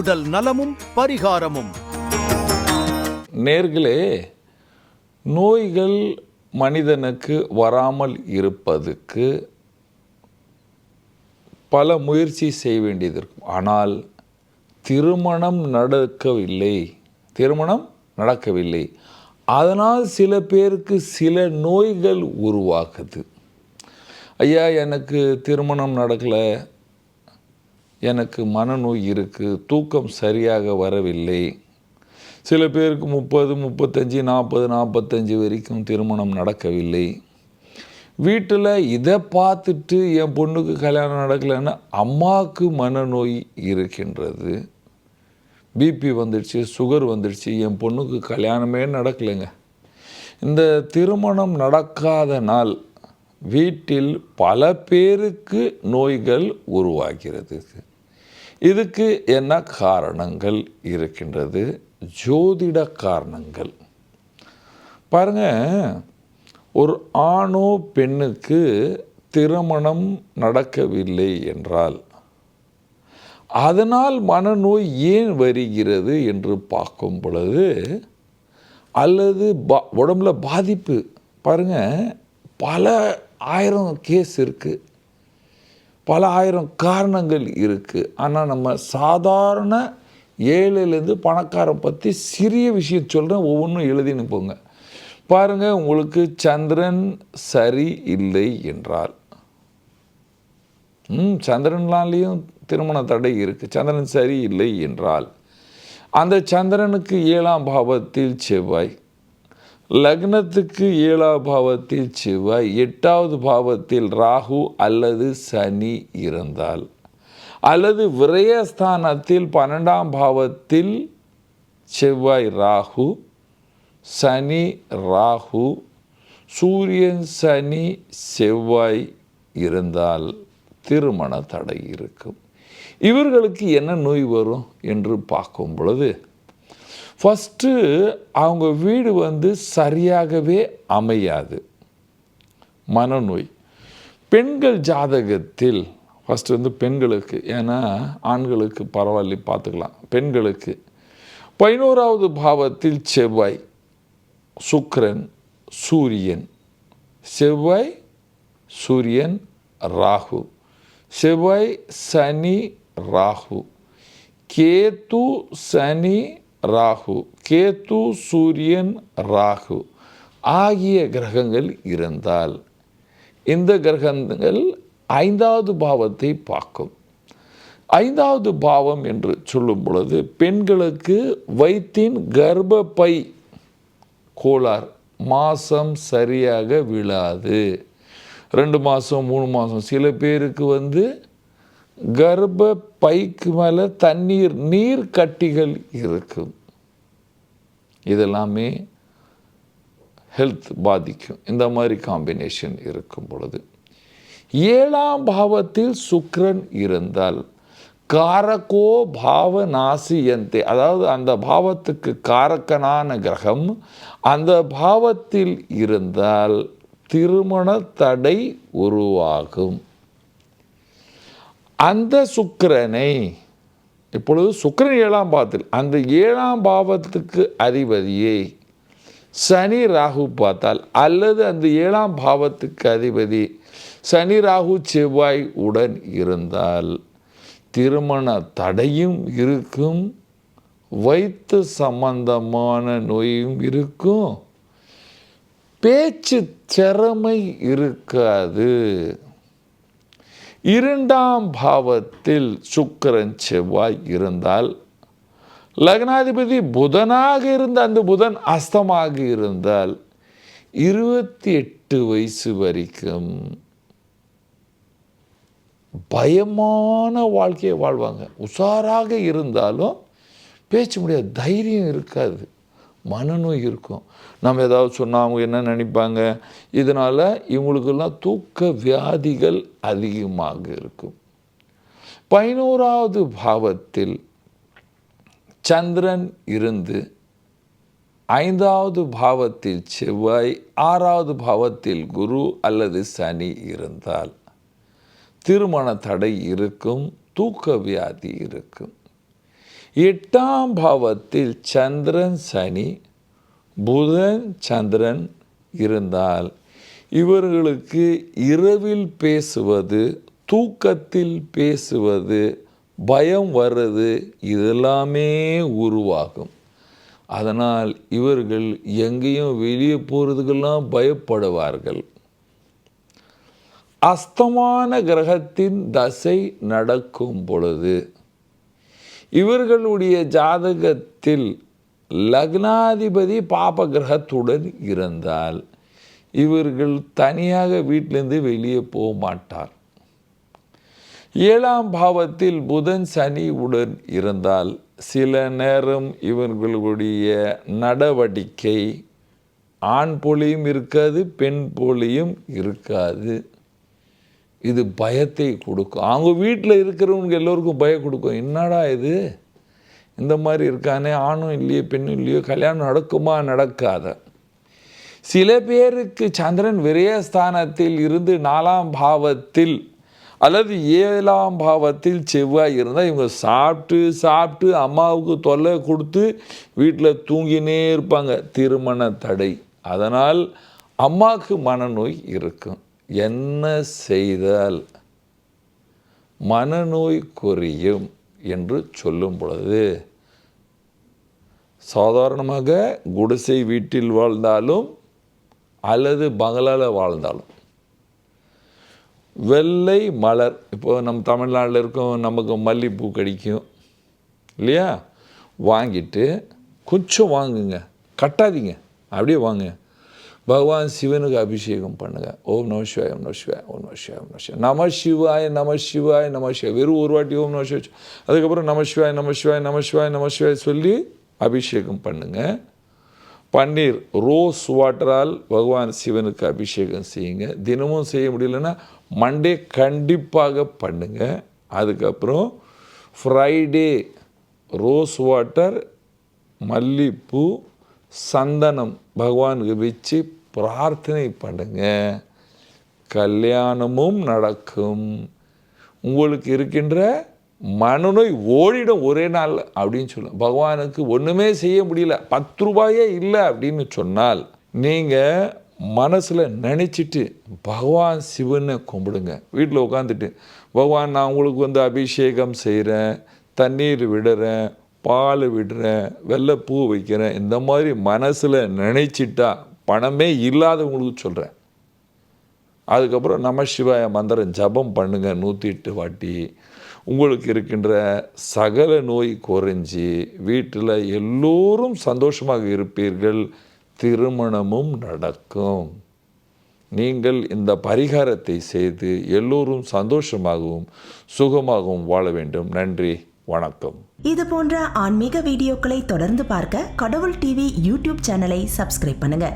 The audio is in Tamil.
உடல் நலமும் பரிகாரமும். நேர்களே நோய்கள் மனிதனுக்கு வராமல் இருப்பதுக்கு பல முயற்சி செய்ய வேண்டியது இருக்கும். ஆனால் திருமணம் நடக்கவில்லை. திருமணம் நடக்கவில்லை. அதனால் சில பேருக்கு சில நோய்கள் உருவாகுது. ஐயா எனக்கு திருமணம் நடக்கலை. எனக்கு மனநோய் இருக்குது தூக்கம் சரியாக வரவில்லை. சில பேருக்கு முப்பது முப்பத்தஞ்சு நாற்பது நாற்பத்தஞ்சு வரைக்கும் திருமணம் நடக்கவில்லை. வீட்டில் இதை பார்த்துட்டு என் பொண்ணுக்கு கல்யாணம் நடக்கலைன்னா அம்மாவுக்கு மனநோய் இருக்கின்றது. பிபி வந்துடுச்சு சுகர் வந்துடுச்சு என் பொண்ணுக்கு கல்யாணமே நடக்கலைங்க. இந்த திருமணம் நடக்காத நாள் வீட்டில் பல பேருக்கு நோய்கள் உருவாகிறது. இதுக்கு என்ன காரணங்கள் இருக்கின்றது? ஜோதிட காரணங்கள். பாருங்கள் ஒரு ஆணோ பெண்ணுக்கு திருமணம் நடக்கவில்லை என்றால் அதனால் மனநோய் ஏன் வருகிறது என்று பார்க்கும் பொழுது அல்லது பா உடம்புல பாதிப்பு. பாருங்க பல ஆயிரம் கேஸ் இருக்குது பல ஆயிரம் காரணங்கள் இருக்குது ஆனால் நம்ம சாதாரண ஏழையிலேருந்து பணக்காரன் பற்றி சிறிய விஷயம் சொல்கிறேன் ஒவ்வொன்றும் எழுதி போங்க பாருங்கள் உங்களுக்கு சந்திரன் சரி இல்லை என்றால். ம் சந்திரன்லாலேயும் திருமண தடை இருக்குது சந்திரன் சரி இல்லை என்றால். அந்த சந்திரனுக்கு ஏழாம் பாவத்தில் செவ்வாய் லக்னத்துக்கு ஏழாம் பாவத்தில் செவ்வாய் எட்டாவது பாவத்தில் ராகு அல்லது சனி இருந்தால் அல்லது விரயஸ்தானத்தில் பன்னெண்டாம் பாவத்தில் செவ்வாய் ராகு சனி ராகு சூரியன் சனி செவ்வாய் இருந்தால் திருமண தடை இருக்கும். இவர்களுக்கு என்ன நோய் வரும் என்று பார்க்கும் பொழுது ஃபஸ்ட்டு அவங்க வீடு வந்து சரியாகவே அமையாது. மனநோய். பெண்கள் ஜாதகத்தில் ஃபஸ்ட்டு வந்து பெண்களுக்கு ஏன்னா ஆண்களுக்கு பரவாயில்ல பார்த்துக்கலாம். பெண்களுக்கு. பதினோராவது பாவத்தில் செவ்வாய் சுக்கரன் சூரியன். செவ்வாய் சூரியன் ராகு. செவ்வாய் சனி ராகு. கேத்து சனி ராகு கேத்து சூரியன் ராகு ஆகிய கிரகங்கள் இருந்தால் இந்த கிரகங்கள் ஐந்தாவது பாவத்தை பார்க்கும். ஐந்தாவது பாவம் என்று சொல்லும் பொழுது பெண்களுக்கு வயிற்றின் கர்ப்பப்பை கோளார் மாதம் சரியாக விழாது. ரெண்டு மாதம் மூணு மாதம் சில பேருக்கு வந்து கர்ப்ப பைக்கு மேலே தண்ணீர் நீர் கட்டிகள் இருக்கும். இதெல்லாமே ஹெல்த் பாதிக்கும். இந்த மாதிரி காம்பினேஷன் இருக்கும் பொழுது. ஏழாம் பாவத்தில் சுக்ரன் இருந்தால் காரகோ பாவ நாசியந்தே அதாவது அந்த பாவத்துக்கு காரக்கனான கிரகம் அந்த பாவத்தில் இருந்தால் திருமண தடை உருவாகும். அந்த சுக்கிரனை இப்பொழுது சுக்கிரன் ஏழாம் பாவத்தில் அந்த ஏழாம் பாவத்துக்கு அதிபதியை. சனி ராகு பார்த்தால் அல்லது அந்த ஏழாம் பாவத்துக்கு அதிபதி சனி ராகு செவ்வாய் உடன் இருந்தால் திருமண தடையும் இருக்கும் வைத்து சம்பந்தமான நோயும் இருக்கும். பேச்சு திறமை இருக்காது. இரண்டாம் பாவத்தில் சுக்கிரன் செவ்வாய் இருந்தால் லக்னாதிபதி புதனாக இருந்த அந்த புதன் அஸ்தமாக இருந்தால் இருபத்தி எட்டு வயசு வரைக்கும் பயமான வாழ்க்கையை வாழ்வாங்க. உஷாராக இருந்தாலும் பேச்சு முடியாது தைரியம் இருக்காது. மனநோய் இருக்கும். நம்ம ஏதாவது சொன்னால் அவங்க என்ன நினைப்பாங்க? இதனால் இவங்களுக்கெல்லாம் தூக்க வியாதிகள் அதிகமாக இருக்கும். பதினோராவது பாவத்தில் சந்திரன் இருந்து ஐந்தாவது பாவத்தில் செவ்வாய் ஆறாவது பாவத்தில் குரு அல்லது சனி இருந்தால் திருமண தடை இருக்கும் தூக்க வியாதி இருக்கும். எட்டாம் பாவத்தில் சந்திரன் சனி புதன் சந்திரன் இருந்தால் இவர்களுக்கு இரவில் பேசுவது தூக்கத்தில் பேசுவது பயம் வர்றது இதெல்லாமே உருவாகும். அதனால் இவர்கள் எங்கேயும் வெளியே போகிறதுக்கெல்லாம் பயப்படுவார்கள். அஸ்தமான கிரகத்தின் தசை நடக்கும் பொழுது இவர்களுடைய ஜாதகத்தில் லக்னாதிபதி பாப கிரகத்துடன் இருந்தால் இவர்கள் தனியாக வீட்டிலேருந்து வெளியே போக மாட்டார். ஏழாம் பாவத்தில் புதன் சனி உடன் இருந்தால் சில நேரம் இவர்களுடைய நடவடிக்கை ஆண் போலியும் இருக்காது பெண் போலியும் இருக்காது. இது பயத்தை கொடுக்கும் அவங்க வீட்டில் இருக்கிறவங்க எல்லோருக்கும் பயம் கொடுக்கும். என்னடா இது? இந்த மாதிரி இருக்கானே ஆணும் இல்லையோ பெண்ணும் இல்லையோ கல்யாணம் நடக்குமா நடக்காத. சில பேருக்கு சந்திரன் விரயஸ்தானத்தில் இருந்து நாலாம் பாவத்தில் அல்லது ஏழாம் பாவத்தில் செவ்வாய் இருந்தால் இவங்க சாப்பிட்டு சாப்பிட்டு அம்மாவுக்கு தொல்லை கொடுத்து வீட்டில் தூங்கினே இருப்பாங்க. திருமண தடை. அதனால் அம்மாவுக்கு மனநோய் இருக்கும். என்ன செய்தால் மனநோய் குறையும் என்று சொல்லும் பொழுது சாதாரணமாக குடிசை வீட்டில் வாழ்ந்தாலும் அல்லது பங்களால் வாழ்ந்தாலும் வெள்ளை மலர் இப்போ நம்ம தமிழ்நாட்டில் இருக்கோம் நமக்கு மல்லிகைப்பூ கிடைக்கும் இல்லையா? வாங்கிட்டு கொஞ்சம் வாங்குங்க கட்டாதீங்க அப்படியே வாங்க. பகவான் சிவனுக்கு அபிஷேகம் பண்ணுங்கள் ஓம் நம சிவாய் ஓம் நம சிவாய் ஓம் நம சிவாய் ஓம் நம சிவாய். நம சிவாய் நம சிவாய் நம சிவாய். வெறும் ஒரு வாட்டி ஓம் நம சிவாய். அதுக்கப்புறம் நம சிவாய் நம சிவாய் நம சிவாய் நம சிவாய் சொல்லி அபிஷேகம் பண்ணுங்கள் பன்னீர் ரோஸ் வாட்டரால் பகவான் சிவனுக்கு அபிஷேகம் செய்யுங்க. தினமும் செய்ய முடியலன்னா மண்டே கண்டிப்பாக பண்ணுங்க. அதுக்கப்புறம் ஃப்ரைடே ரோஸ் வாட்டர் மல்லிப்பூ சந்தனம் பகவானுக்கு வச்சு பிரார்த்தனை பண்ணுங்க. கல்யாணமும் நடக்கும். உங்களுக்கு இருக்கின்ற மனநோய் ஓடிடும் ஒரே நாள் அப்படின்னு சொல்லும் பகவானுக்கு ஒன்றுமே செய்ய முடியல. பத்து ரூபாயே இல்லை அப்படின்னு சொன்னால் நீங்கள் மனசில் நினச்சிட்டு பகவான் சிவனை கும்பிடுங்க. வீட்டில் உட்காந்துட்டு பகவான் நான் உங்களுக்கு வந்து அபிஷேகம் செய்கிறேன் தண்ணீர் விடுறேன் பால் விடுறேன் வெள்ளை பூ வைக்கிறேன். இந்த மாதிரி மனசில் நினைச்சிட்டா பணமே இல்லாதவங்களுக்கு சொல்கிறேன் அதுக்கப்புறம் நம சிவாய மந்திரம் ஜபம் பண்ணுங்கள் நூற்றி எட்டு வாட்டி. உங்களுக்கு இருக்கின்ற சகல நோய் குறைஞ்சி வீட்டில் எல்லோரும் சந்தோஷமாக இருப்பீர்கள். திருமணமும் நடக்கும். நீங்கள் இந்த பரிகாரத்தை செய்து எல்லோரும் சந்தோஷமாகவும் சுகமாகவும் வாழ வேண்டும். நன்றி வணக்கம். இது போன்ற ஆன்மீக வீடியோக்களை தொடர்ந்து பார்க்க கடவுள் டிவி யூடியூப் சேனலை சப்ஸ்கிரைப் பண்ணுங்க.